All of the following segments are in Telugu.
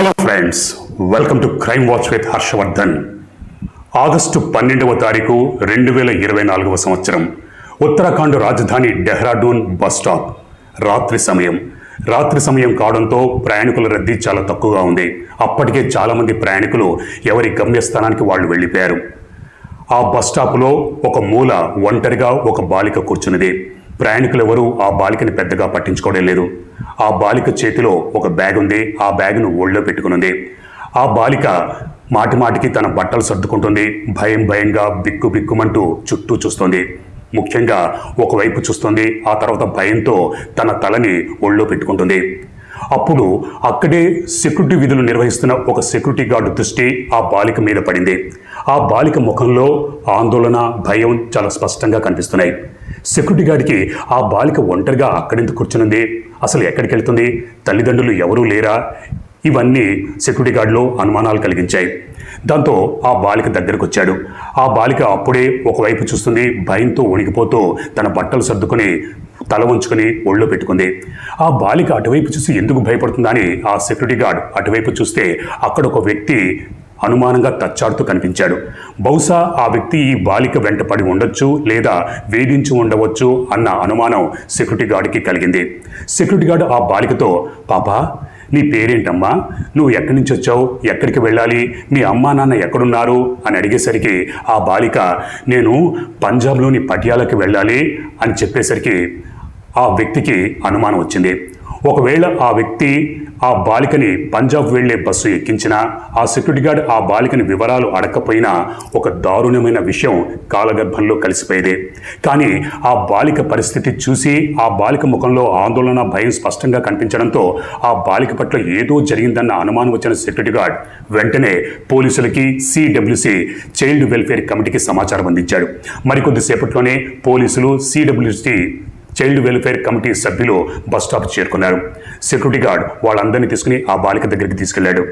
Hello friends welcome to crime watch with Harshavardhan August పన్నెండవ తారీఖు రెండు వేల ఇరవై నాలుగవ సంవత్సరం. ఉత్తరాఖండ్ రాజధాని డెహ్రాడూన్ బస్ స్టాప్. రాత్రి సమయం. రాత్రి సమయం కావడంతో ప్రయాణికుల రద్దీ చాలా తక్కువగా ఉంది. అప్పటికే చాలామంది ప్రయాణికులు ఎవరి గమ్యస్థానానికి వాళ్ళు వెళ్ళిపోయారు. ఆ బస్ స్టాప్లో ఒక మూల ఒంటరిగా ఒక బాలిక కూర్చున్నది. ప్రయాణికులెవరూ ఆ బాలికని పెద్దగా పట్టించుకోవడం లేదు. ఆ బాలిక చేతిలో ఒక బ్యాగ్ ఉంది. ఆ బ్యాగ్ను ఒళ్ళో పెట్టుకునుంది. ఆ బాలిక మాటి మాటికి తన బట్టలు సర్దుకుంటుంది. భయం భయంగా బిక్కు బిక్కుమంటూ చుట్టూ చూస్తుంది. ముఖ్యంగా ఒకవైపు చూస్తుంది. ఆ తర్వాత భయంతో తన తలని ఒళ్ళో పెట్టుకుంటుంది. అప్పుడు అక్కడే సెక్యూరిటీ విధులు నిర్వహిస్తున్న ఒక సెక్యూరిటీ గార్డు దృష్టి ఆ బాలిక మీద పడింది. ఆ బాలిక ముఖంలో ఆందోళన భయం చాలా స్పష్టంగా కనిపిస్తున్నాయి. సెక్యూరిటీ గార్డ్కి ఆ బాలిక ఒంటరిగా అక్కడెందుకు కూర్చునుంది? అసలు ఎక్కడికి వెళ్తుంది? తల్లిదండ్రులు ఎవరూ లేరా? ఇవన్నీ సెక్యూరిటీ గార్డులో అనుమానాలు కలిగించాయి. దాంతో ఆ బాలిక దగ్గరకు వచ్చాడు. ఆ బాలిక అప్పుడే ఒకవైపు చూస్తుంది భయంతో వణికిపోతూ తన బట్టలు సర్దుకొని తల ఉంచుకొని ఒళ్ళో పెట్టుకుంది. ఆ బాలిక అటువైపు చూసి ఎందుకు భయపడుతుందని ఆ సెక్యూరిటీ గార్డ్ అటువైపు చూస్తే అక్కడ ఒక వ్యక్తి అనుమానంగా తచ్చాడుతూ కనిపించాడు. బహుశా ఆ వ్యక్తి ఈ బాలిక వెంట పడి ఉండొచ్చు లేదా వేధించి ఉండవచ్చు అన్న అనుమానం సెక్యూరిటీ గార్డుకి కలిగింది. సెక్యూరిటీ గార్డు ఆ బాలికతో పాపా నీ పేరేంటమ్మా? నువ్వు ఎక్కడి నుంచి వచ్చావు? ఎక్కడికి వెళ్ళాలి? మీ అమ్మా నాన్న ఎక్కడున్నారు? అని అడిగేసరికి ఆ బాలిక నేను పంజాబ్లోని పటియాలకు వెళ్ళాలి అని చెప్పేసరికి ఆ వ్యక్తికి అనుమానం వచ్చింది. ఒకవేళ ఆ వ్యక్తి ఆ బాలికని పంజాబ్ వెళ్ళే బస్సు ఎక్కించినా ఆ సెక్యూరిటీ గార్డ్ ఆ బాలికని వివరాలు అడగకపోయినా ఒక దారుణమైన విషయం కాలగర్భంలో కలిసిపోయేది. కానీ ఆ బాలిక పరిస్థితి చూసి ఆ బాలిక ముఖంలో ఆందోళన భయం స్పష్టంగా కనిపించడంతో ఆ బాలిక పట్ల ఏదో జరిగిందన్న అనుమానం వచ్చిన సెక్యూరిటీ గార్డ్ వెంటనే పోలీసులకి సిడబ్ల్యూసి చైల్డ్ వెల్ఫేర్ కమిటీకి సమాచారం అందించాడు. మరికొద్దిసేపట్లోనే పోలీసులు సిడబ్ల్యూసి చైల్డ్ వెల్ఫేర్ కమిటీ సభ్యులు బస్ స్టాప్ చేరుకున్నారు. సెక్యూరిటీ గార్డ్ వాళ్ళందరినీ తీసుకుని ఆ బాలిక దగ్గరికి తీసుకెళ్ళాడు.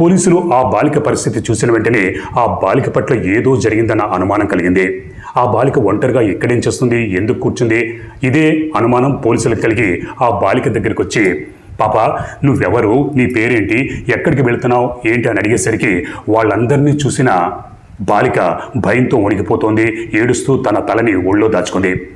పోలీసులు ఆ బాలిక పరిస్థితి చూసిన వెంటనే ఆ బాలిక పట్ల ఏదో జరిగిందన్న అనుమానం కలిగింది. ఆ బాలిక ఒంటరిగా ఎక్కడేం చేస్తుంది? ఎందుకు కూర్చుంది? ఇదే అనుమానం పోలీసులకు కలిగి ఆ బాలిక దగ్గరికి వచ్చి పాప నువ్వెవరు? నీ పేరేంటి? ఎక్కడికి వెళ్తున్నావు? ఏంటి? అని అడిగేసరికి వాళ్ళందరినీ చూసిన బాలిక భయంతో వణికిపోతోంది ఏడుస్తూ తన తలని ఒళ్ళో దాచుకుంది.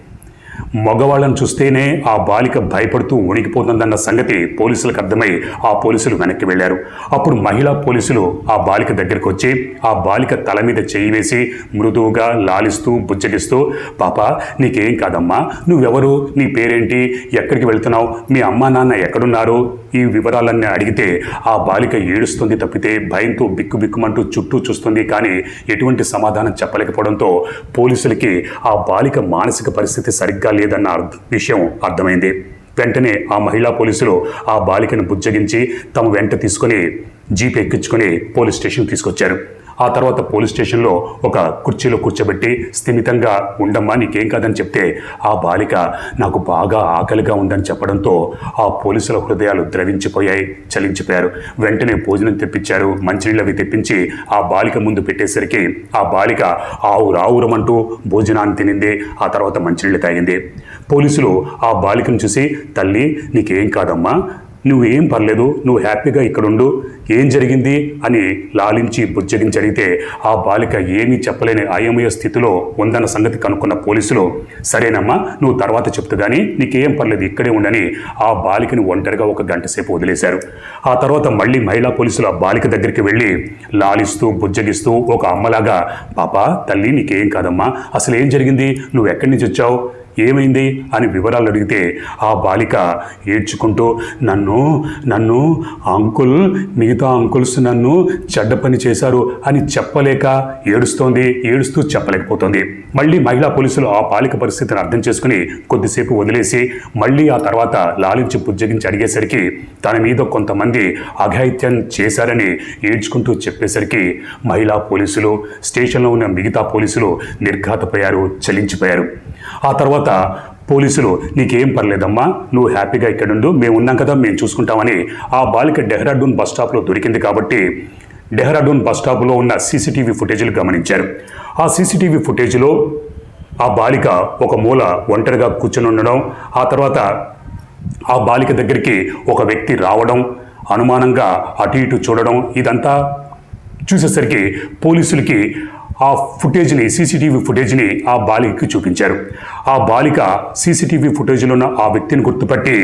మగవాళ్ళని చూస్తేనే ఆ బాలిక భయపడుతూ వణికిపోతుందన్న సంగతి పోలీసులకు అర్థమై ఆ పోలీసులు వెనక్కి వెళ్ళారు అప్పుడు మహిళా పోలీసులు ఆ బాలిక దగ్గరికి వచ్చి ఆ బాలిక తల మీద చేయి వేసి మృదువుగా లాలిస్తూ బుజ్జగిస్తూ పాప నీకేం కాదమ్మా? నువ్వెవరు? నీ పేరేంటి? ఎక్కడికి వెళ్తున్నావు? మీ అమ్మా నాన్న ఎక్కడున్నారు? ఈ వివరాలన్నీ అడిగితే ఆ బాలిక ఏడుస్తుంది తప్పితే భయంతో బిక్కుబిక్కుమంటూ చుట్టూ చూస్తుంది. కానీ ఎటువంటి సమాధానం చెప్పలేకపోవడంతో పోలీసులకి ఆ బాలిక మానసిక పరిస్థితి సరిగ్గా లేదన్న అర్థ- విషయం అర్థమైంది. వెంటనే ఆ మహిళా పోలీసులు ఆ బాలికను బుజ్జగించి తమ వెంట తీసుకొని జీప్ ఎక్కించుకుని పోలీస్ స్టేషన్ తీసుకొచ్చారు. ఆ తర్వాత పోలీస్ స్టేషన్లో ఒక కుర్చీలో కూర్చోబెట్టి స్థిమితంగా ఉండమ్మా నీకేం కాదని చెప్తే ఆ బాలిక నాకు బాగా ఆకలిగా ఉందని చెప్పడంతో ఆ పోలీసుల హృదయాలు ద్రవించిపోయాయి చలించిపోయారు. వెంటనే భోజనం తెప్పించారు మంచినీళ్ళు అవి తెప్పించి ఆ బాలిక ముందు పెట్టేసరికి ఆ బాలిక ఆవు రావురమంటూ భోజనాన్ని తినింది ఆ తర్వాత మంచినీళ్ళు తాగింది. పోలీసులు ఆ బాలికను చూసి తల్లి నీకేం కాదమ్మా నువ్వేం పర్లేదు నువ్వు హ్యాపీగా ఇక్కడుండు. ఏం జరిగింది అని లాలించి బుజ్జగించి అడిగితే ఆ బాలిక ఏమీ చెప్పలేని అయోమయ స్థితిలో ఉందన్న సంగతి కనుక్కున్న పోలీసులు సరేనమ్మా నువ్వు తర్వాత చెప్తూ కానీ నీకేం పర్లేదు ఇక్కడే ఉండని ఆ బాలికని ఒంటరిగా ఒక గంట సేపు వదిలేశారు. ఆ తర్వాత మళ్ళీ మహిళా పోలీసులు ఆ బాలిక దగ్గరికి వెళ్ళి లాలిస్తూ బుజ్జగిస్తూ ఒక అమ్మలాగా పాప తల్లి నీకేం కాదమ్మా అసలు ఏం జరిగింది? నువ్వు ఎక్కడి నుంచి వచ్చావు? ఏమైంది అని వివరాలు అడిగితే ఆ బాలిక ఏడ్చుకుంటూ నన్ను నన్ను అంకుల్ మిగతా అంకుల్స్ నన్ను చెడ్డ పని చేశారు అని చెప్పలేక ఏడుస్తోంది ఏడుస్తూ చెప్పలేకపోతుంది. మళ్ళీ మహిళా పోలీసులు ఆ బాలిక పరిస్థితిని అర్థం చేసుకుని కొద్దిసేపు వదిలేసి మళ్ళీ ఆ తర్వాత లాలించి పుజ్జగించి అడిగేసరికి తన మీద కొంతమంది అఘాయిత్యం చేశారని ఏడ్చుకుంటూ చెప్పేసరికి మహిళా పోలీసులు స్టేషన్లో ఉన్న మిగతా పోలీసులు నిర్ఘాతపోయారు చలించిపోయారు. ఆ తర్వాత పోలీసులు నీకేం పర్లేదమ్మా నువ్వు హ్యాపీగా ఇక్కడుండు మేము ఉన్నాం కదా మేము చూసుకుంటామని ఆ బాలిక డెహ్రాడూన్ బస్ స్టాప్లో దొరికింది కాబట్టి డెహ్రాడూన్ బస్ స్టాప్లో ఉన్న సీసీటీవీ ఫుటేజీలు గమనించారు. ఆ సీసీటీవీ ఫుటేజ్లో ఆ బాలిక ఒక మూల ఒంటరిగా కూర్చొని ఉండడం ఆ తర్వాత ఆ బాలిక దగ్గరికి ఒక వ్యక్తి రావడం అనుమానంగా అటు ఇటు చూడడం ఇదంతా చూసేసరికి పోలీసులకి ఆ ఫుటేజ్ని సీసీటీవీ ఫుటేజ్ని ఆ బాలికకి చూపించారు. ఆ బాలిక సీసీటీవీ ఫుటేజ్లో ఉన్న ఆ వ్యక్తిని గుర్తుపట్టి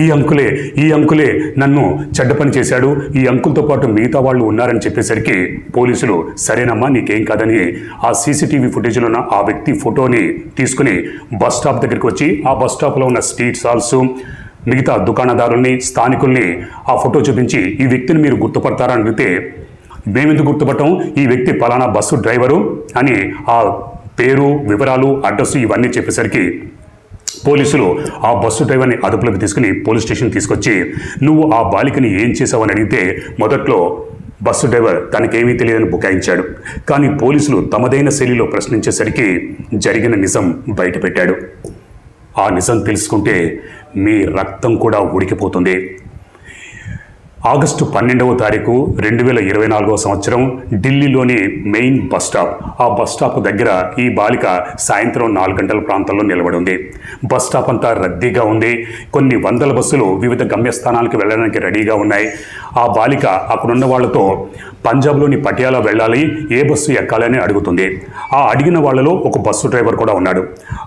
ఈ అంకులే ఈ అంకులే నన్ను చెడ్డ పని చేశాడు. ఈ అంకులతో పాటు మిగతా వాళ్ళు ఉన్నారని చెప్పేసరికి పోలీసులు సరేనమ్మా నీకేం కాదని ఆ సీసీటీవీ ఫుటేజ్లో ఉన్న ఆ వ్యక్తి ఫోటోని తీసుకుని బస్ స్టాప్ దగ్గరికి వచ్చి ఆ బస్ స్టాప్లో ఉన్న స్ట్రీట్ సాల్స్ మిగతా దుకాణదారుల్ని స్థానికుల్ని ఆ ఫోటో చూపించి ఈ వ్యక్తిని మీరు గుర్తుపడతారని అడిగితే మేమెందుకు గుర్తుపట్టం? ఈ వ్యక్తి పలానా బస్సు డ్రైవరు అని ఆ పేరు వివరాలు అడ్రస్ ఇవన్నీ చెప్పేసరికి పోలీసులు ఆ బస్సు డ్రైవర్ని అదుపులోకి తీసుకుని పోలీస్ స్టేషన్ తీసుకొచ్చి నువ్వు ఆ బాలికని ఏం చేసావని అడిగితే మొదట్లో బస్సు డ్రైవర్ తనకేమీ తెలియదని బుకాయించాడు. కానీ పోలీసులు తమదైన శైలిలో ప్రశ్నించేసరికి జరిగిన నిజం బయటపెట్టాడు. ఆ నిజం తెలుసుకుంటే మీ రక్తం కూడా ఉడికిపోతుంది. ఆగస్టు పన్నెండవ తారీఖు రెండు వేల ఇరవై నాలుగవ సంవత్సరం ఢిల్లీలోని మెయిన్ బస్ స్టాప్. ఆ బస్ స్టాప్ దగ్గర ఈ బాలిక సాయంత్రం నాలుగు గంటల ప్రాంతంలో నిలబడి ఉంది. బస్ స్టాప్ అంతా రద్దీగా ఉంది. కొన్ని వందల బస్సులు వివిధ గమ్యస్థానాలకు వెళ్ళడానికి రెడీగా ఉన్నాయి. ఆ బాలిక అక్కడున్న వాళ్ళతో పంజాబ్లోని పటియాలా వెళ్ళాలి ఏ బస్సు ఎక్కాలని అడుగుతుంది. ఆ అడిగిన వాళ్ళలో ఒక బస్సు డ్రైవర్ కూడా ఉన్నాడు.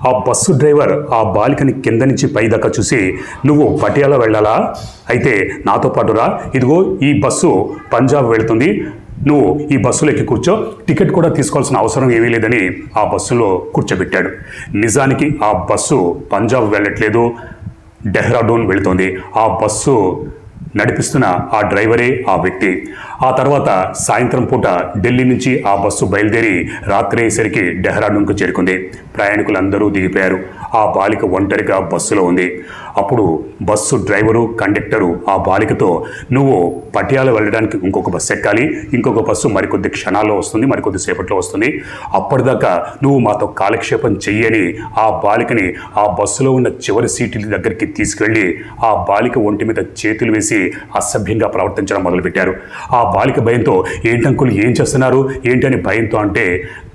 ఆ బస్సు డ్రైవర్ ఆ బాలికని కింద నుంచి పై దాకా చూసి నువ్వు పటియాలా వెళ్ళాలా? అయితే నాతో పాటురా ఇదిగో ఈ బస్సు పంజాబ్ వెళుతుంది. నువ్వు ఈ బస్సులో ఎక్కి కూర్చో. టికెట్ కూడా తీసుకోవాల్సిన అవసరం ఏమీ లేదని ఆ బస్సులో కూర్చోబెట్టాడు. నిజానికి ఆ బస్సు పంజాబ్ వెళ్ళట్లేదు. డెహ్రాడూన్ వెళుతోంది. ఆ బస్సు నడిపిస్తున్న ఆ డ్రైవరే ఆ వ్యక్తి. ఆ తర్వాత సాయంత్రం పూట ఢిల్లీ నుంచి ఆ బస్సు బయలుదేరి రాత్రి అయ్యేసరికి డెహ్రాడూన్కు చేరుకుంది. ప్రయాణికులందరూ దిగిపోయారు. ఆ బాలిక ఒంటరిగా బస్సులో ఉంది. అప్పుడు బస్సు డ్రైవరు కండక్టరు ఆ బాలికతో నువ్వు పటియాల వెళ్ళడానికి ఇంకొక బస్సు ఎక్కాలి. ఇంకొక బస్సు మరికొద్ది క్షణాల్లో వస్తుంది మరికొద్ది సేపట్లో వస్తుంది. అప్పటిదాకా నువ్వు మాతో కాలక్షేపం చెయ్యని ఆ బాలికని ఆ బస్సులో ఉన్న చివరి సీటుల దగ్గరికి తీసుకెళ్ళి ఆ బాలిక ఒంటి మీద చేతులు వేసి అసభ్యంగా ప్రవర్తించడం మొదలుపెట్టారు. ఆ బాలిక భయంతో ఏంటంకులు ఏం చేస్తున్నారు? ఏంటని భయంతో అంటే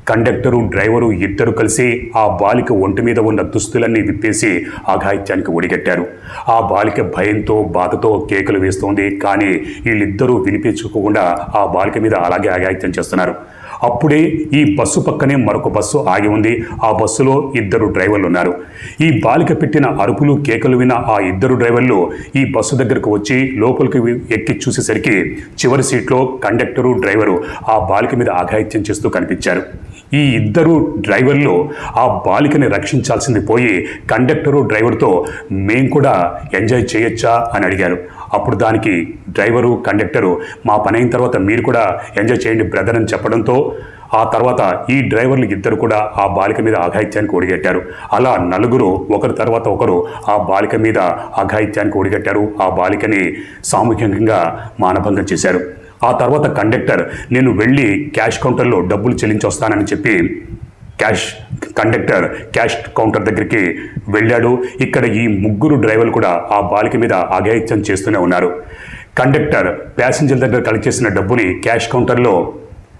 కండక్టరు డ్రైవరు ఇద్దరు కలిసి ఆ బాలిక ఒంటి మీద ఉన్న దుస్తులన్నీ విప్పేసి అఘాయిత్యానికి ఒడిగట్టారు. ఆ బాలిక భయంతో బాధతో కేకలు వేస్తోంది. కానీ వీళ్ళిద్దరూ వినిపించుకోకుండా ఆ బాలిక మీద అలాగే అఘాయిత్యం చేస్తున్నారు. అప్పుడే ఈ బస్సు పక్కనే మరొక బస్సు ఆగి ఉంది. ఆ బస్సులో ఇద్దరు డ్రైవర్లు ఉన్నారు. ఈ బాలిక పెట్టిన అరుపులు కేకలు విన్న ఆ ఇద్దరు డ్రైవర్లు ఈ బస్సు దగ్గరకు వచ్చి లోపలికి ఎక్కి చూసేసరికి చివరి సీట్లో కండక్టరు డ్రైవరు ఆ బాలిక మీద అఘాయిత్యం చేస్తూ కనిపించారు. ఈ ఇద్దరు డ్రైవర్లు ఆ బాలికని రక్షించాల్సింది పోయి కండక్టరు డ్రైవర్తో మేం కూడా ఎంజాయ్ చేయొచ్చా? అని అడిగారు. అప్పుడు దానికి డ్రైవరు కండక్టరు మా పని అయిన తర్వాత మీరు కూడా ఎంజాయ్ చేయండి బ్రదర్ అని చెప్పడంతో ఆ తర్వాత ఈ డ్రైవర్లు ఇద్దరు కూడా ఆ బాలిక మీద అఘాయిత్యానికి ఒడిగట్టారు. అలా నలుగురు ఒకరి తర్వాత ఒకరు ఆ బాలిక మీద అఘాయిత్యానికి ఒడిగట్టారు. ఆ బాలికని సామూహికంగా మానభంగం చేశారు. ఆ తర్వాత కండక్టర్ నేను వెళ్ళి క్యాష్ కౌంటర్లో డబ్బులు చెల్లించి వస్తానని చెప్పి క్యాష్ కండక్టర్ క్యాష్ కౌంటర్ దగ్గరికి వెళ్ళాడు. ఇక్కడ ఈ ముగ్గురు డ్రైవర్లు కూడా ఆ బాలిక మీద అఘాయిత్యం చేస్తూనే ఉన్నారు. కండక్టర్ ప్యాసింజర్ దగ్గర కలెక్ట్ చేసిన డబ్బుని క్యాష్ కౌంటర్లో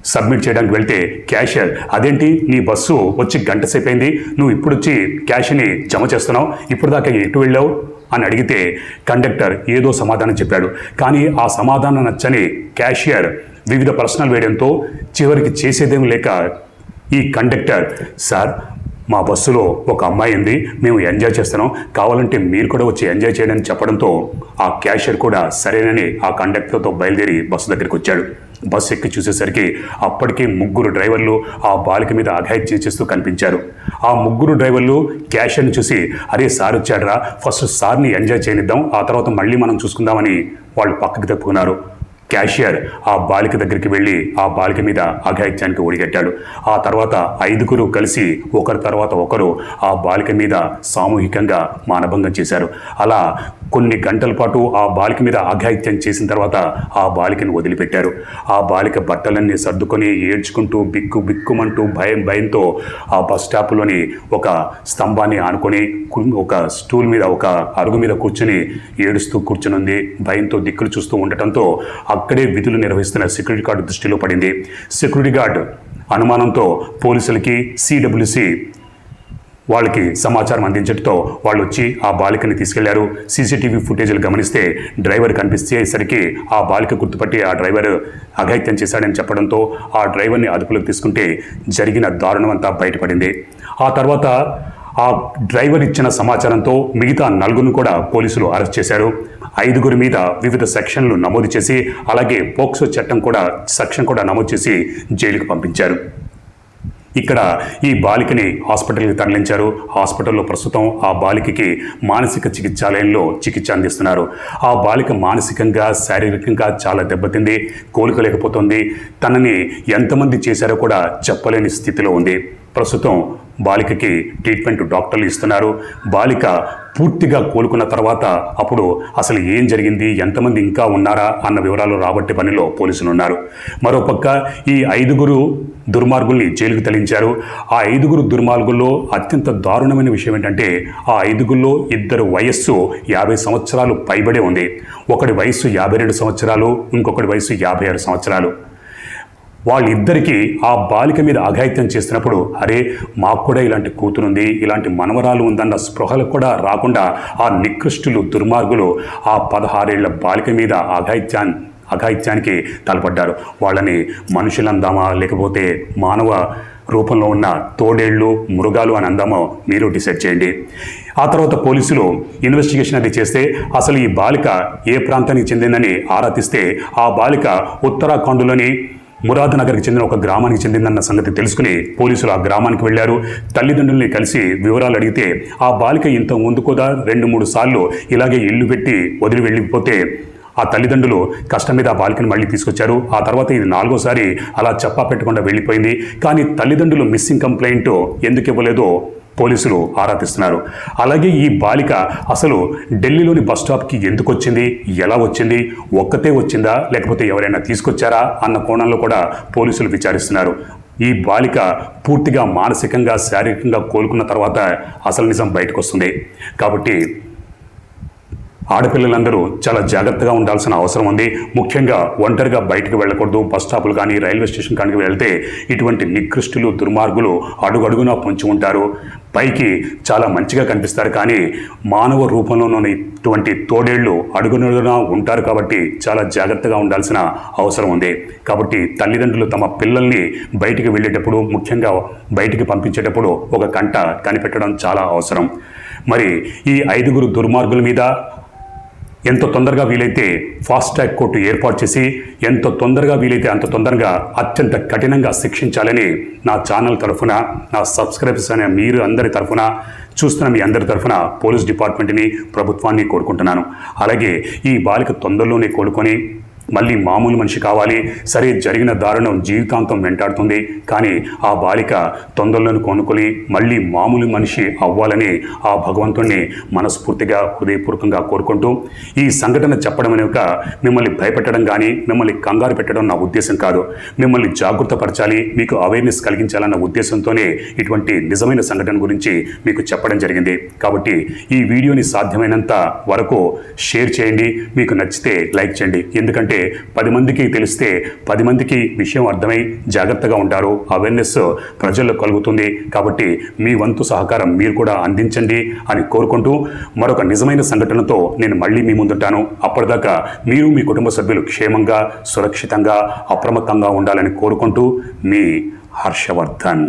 సబ్మిట్ చేయడానికి వెళ్తే క్యాషియర్ అదేంటి? నీ బస్సు వచ్చి గంట సేపు అయింది. నువ్వు ఇప్పుడు వచ్చి క్యాష్ని జమ చేస్తున్నావు. ఇప్పుడు దాకా ఎటు వెళ్ళావు? అని అడిగితే కండక్టర్ ఏదో సమాధానం చెప్పాడు. కానీ ఆ సమాధానం నచ్చని క్యాషియర్ వివిధ ప్రశ్నలు వేయడంతో చివరికి చేసేదేం లేక ఈ కండక్టర్. సార్ మా బస్సులో ఒక అమ్మాయి ఉంది. మేము ఎంజాయ్ చేస్తున్నాం. కావాలంటే మీరు కూడా వచ్చి ఎంజాయ్ చేయడానికి చెప్పడంతో ఆ క్యాషియర్ కూడా సరేనని ఆ కండక్టర్తో బయలుదేరి బస్సు దగ్గరికి వచ్చాడు. బస్సు ఎక్కి చూసేసరికి అప్పటికే ముగ్గురు డ్రైవర్లు ఆ బాలిక మీద అఘాయిత్యం చేస్తూ కనిపించారు. ఆ ముగ్గురు డ్రైవర్లు క్యాషియర్ని చూసి అరే సార్ వచ్చాడరా ఫస్ట్ సార్ని ఎంజాయ్ చేయనిద్దాం ఆ తర్వాత మళ్ళీ మనం చూసుకుందామని వాళ్ళు పక్కకి తప్పుకున్నారు. క్యాషియర్ ఆ బాలిక దగ్గరికి వెళ్ళి ఆ బాలిక మీద అఘాయిత్యానికి ఒడిగట్టాడు. ఆ తర్వాత ఐదుగురు కలిసి ఒకరి తర్వాత ఒకరు ఆ బాలిక మీద సామూహికంగా మానభంగం చేశారు. అలా కొన్ని గంటల పాటు ఆ బాలిక మీద అఘాయిత్యం చేసిన తర్వాత ఆ బాలికను వదిలిపెట్టారు. ఆ బాలిక బట్టలన్నీ సర్దుకొని ఏడ్చుకుంటూ బిక్కు బిక్కుమంటూ భయం భయంతో ఆ బస్ స్టాప్లోని ఒక స్తంభాన్ని ఆనుకొని ఒక స్టూల్ మీద ఒక అరుగు మీద కూర్చుని ఏడుస్తూ కూర్చునుంది. భయంతో దిక్కులు చూస్తూ ఉండటంతో అక్కడే విధులు నిర్వహిస్తున్న సెక్యూరిటీ గార్డు దృష్టిలో పడింది. సెక్యూరిటీ గార్డ్ అనుమానంతో పోలీసులకి సిడబ్ల్యూసి వాళ్ళకి సమాచారం అందించడంతో వాళ్ళు వచ్చి ఆ బాలికని తీసుకెళ్ళారు. సీసీటీవీ ఫుటేజీలు గమనిస్తే డ్రైవర్ కనిపించేసరికి ఆ బాలిక గుర్తుపట్టి ఆ డ్రైవర్ అఘాయిత్యం చేశాడని చెప్పడంతో ఆ డ్రైవర్ని అదుపులోకి తీసుకుంటే జరిగిన దారుణం అంతా బయటపడింది. ఆ తర్వాత ఆ డ్రైవర్ ఇచ్చిన సమాచారంతో మిగతా నలుగురిని కూడా పోలీసులు అరెస్ట్ చేశారు. ఐదుగురి మీద వివిధ సెక్షన్లు నమోదు చేసి అలాగే పోక్సో చట్టం కూడా సెక్షన్ కూడా నమోదు చేసి జైలుకు పంపించారు. ఇక్కడ ఈ బాలికని హాస్పిటల్కి తరలించారు. హాస్పిటల్లో ప్రస్తుతం ఆ బాలికకి మానసిక చికిత్సాలయంలో చికిత్స అందిస్తున్నారు. ఆ బాలిక మానసికంగా శారీరకంగా చాలా దెబ్బతింది కోలుకోలేకపోతుంది. తనని ఎంతమంది చేశారో కూడా చెప్పలేని స్థితిలో ఉంది. ప్రస్తుతం బాలికకి ట్రీట్మెంట్ డాక్టర్లు ఇస్తున్నారు. బాలిక పూర్తిగా కోలుకున్న తర్వాత అప్పుడు అసలు ఏం జరిగింది? ఎంతమంది ఇంకా ఉన్నారా? అన్న వివరాలు రాబట్టే పనిలో పోలీసులు ఉన్నారు. మరోపక్క ఈ ఐదుగురు దుర్మార్గుల్ని జైలుకు తలించారు ఆ ఐదుగురు దుర్మార్గుల్లో అత్యంత దారుణమైన విషయం ఏంటంటే ఆ ఐదుగురిలో ఇద్దరు వయస్సు యాభై సంవత్సరాలు పైబడే ఉంది. ఒకటి వయస్సు యాభై రెండు సంవత్సరాలు ఇంకొకటి వయస్సు యాభై ఆరు సంవత్సరాలు. వాళ్ళిద్దరికీ ఆ బాలిక మీద అఘాయిత్యం చేసినప్పుడు అరే మాకు కూడా ఇలాంటి కూతురుంది ఇలాంటి మనవరాలు ఉందన్న స్పృహలు కూడా రాకుండా ఆ నికృష్టులు దుర్మార్గులు ఆ పదహారేళ్ళ బాలిక మీద అఘాయిత్యాన్ అఘాయిత్యానికి తలపడ్డారు. వాళ్ళని మనుషులందామా లేకపోతే మానవ రూపంలో ఉన్న తోడేళ్ళు మృగాలు అని అందామో మీరు డిసైడ్ చేయండి. ఆ తర్వాత పోలీసులు ఇన్వెస్టిగేషన్ అది చేస్తే అసలు ఈ బాలిక ఏ ప్రాంతానికి చెందిందని ఆరా తీస్తే ఆ బాలిక ఉత్తరాఖండ్లోని మురాద్ నగర్కి చెందిన ఒక గ్రామానికి చెందిందన్న సంగతి తెలుసుకుని పోలీసులు ఆ గ్రామానికి వెళ్ళారు తల్లిదండ్రుల్ని కలిసి వివరాలు అడిగితే ఆ బాలిక ఇంత ముందు కూడా రెండు మూడు సార్లు ఇలాగే ఇల్లు పెట్టి వదిలి వెళ్ళిపోతే ఆ తల్లిదండ్రులు కష్టం మీద ఆ బాలికని మళ్ళీ తీసుకొచ్చారు. ఆ తర్వాత ఇది నాలుగోసారి అలా చెప్పా పెట్టకుండా వెళ్ళిపోయింది. కానీ తల్లిదండ్రులు మిస్సింగ్ కంప్లైంట్ ఎందుకు ఇవ్వలేదో పోలీసులు ఆరా తీస్తున్నారు. అలాగే ఈ బాలిక అసలు ఢిల్లీలోని బస్ స్టాప్కి ఎందుకు వచ్చింది? ఎలా వచ్చింది? ఒక్కతే వచ్చిందా? లేకపోతే ఎవరైనా తీసుకొచ్చారా? అన్న కోణంలో కూడా పోలీసులు విచారిస్తున్నారు. ఈ బాలిక పూర్తిగా మానసికంగా శారీరకంగా కోలుకున్న తర్వాత అసలు నిజం బయటకు వస్తుంది కాబట్టి ఆడపిల్లలందరూ చాలా జాగ్రత్తగా ఉండాల్సిన అవసరం ఉంది. ముఖ్యంగా ఒంటరిగా బయటకు వెళ్ళకూడదు. బస్ స్టాపులు కానీ రైల్వే స్టేషన్ కానీ వెళ్తే ఇటువంటి నికృష్టులు దుర్మార్గులు అడుగడుగునా పొంచి ఉంటారు. పైకి చాలా మంచిగా కనిపిస్తారు కానీ మానవ రూపంలోని ఇటువంటి తోడేళ్ళు అడుగునడుగునా ఉంటారు కాబట్టి చాలా జాగ్రత్తగా ఉండాల్సిన అవసరం ఉంది. కాబట్టి తల్లిదండ్రులు తమ పిల్లల్ని బయటికి వెళ్ళేటప్పుడు ముఖ్యంగా బయటికి పంపించేటప్పుడు ఒక కంట కనిపెట్టడం చాలా అవసరం. మరి ఈ ఐదుగురు దుర్మార్గుల మీద ఎంత తొందరగా వీలైతే ఫాస్ట్ ట్రాక్ కోర్టు ఏర్పాటు చేసి ఎంత తొందరగా వీలైతే అంత తొందరగా అత్యంత కఠినంగా శిక్షించాలని నా ఛానల్ తరఫున నా సబ్స్క్రైబర్స్ అనే మీరు అందరి తరఫున చూస్తున్న మీ అందరి తరఫున పోలీస్ డిపార్ట్మెంట్ని ప్రభుత్వాన్ని కోరుకుంటున్నాను. అలాగే ఈ బాలిక తొందరలోనే కోలుకొని మళ్ళీ మామూలు మనిషి కావాలి. సరే జరిగిన దారుణం జీవితాంతం వెంటాడుతుంది. కానీ ఆ బాలిక తొందరలను కొనుక్కొని మళ్ళీ మామూలు మనిషి అవ్వాలని ఆ భగవంతుణ్ణి మనస్ఫూర్తిగా హృదయపూర్వకంగా కోరుకుంటూ ఈ సంఘటన చెప్పడం అనేక ఒక మిమ్మల్ని భయపెట్టడం కానీ మిమ్మల్ని కంగారు పెట్టడం నా ఉద్దేశం కాదు. మిమ్మల్ని జాగృతపరచాలి మీకు అవేర్నెస్ కలిగించాలన్న ఉద్దేశంతోనే ఇటువంటి నిజమైన సంఘటన గురించి మీకు చెప్పడం జరిగింది. కాబట్టి ఈ వీడియోని సాధ్యమైనంత వరకు షేర్ చేయండి. మీకు నచ్చితే లైక్ చేయండి. ఎందుకంటే పది మందికి తెలిస్తే పది మందికి విషయం అర్థమై జాగ్రత్తగా ఉంటారు. అవేర్నెస్ ప్రజల్లో కలుగుతుంది. కాబట్టి మీ వంతు సహకారం మీరు కూడా అందించండి అని కోరుకుంటూ మరొక నిజమైన సంఘటనతో నేను మళ్ళీ మీ ముందుంటాను. అప్పటిదాకా మీరు మీ కుటుంబ సభ్యులు క్షేమంగా సురక్షితంగా అప్రమత్తంగా ఉండాలని కోరుకుంటూ మీ హర్షవర్ధన్.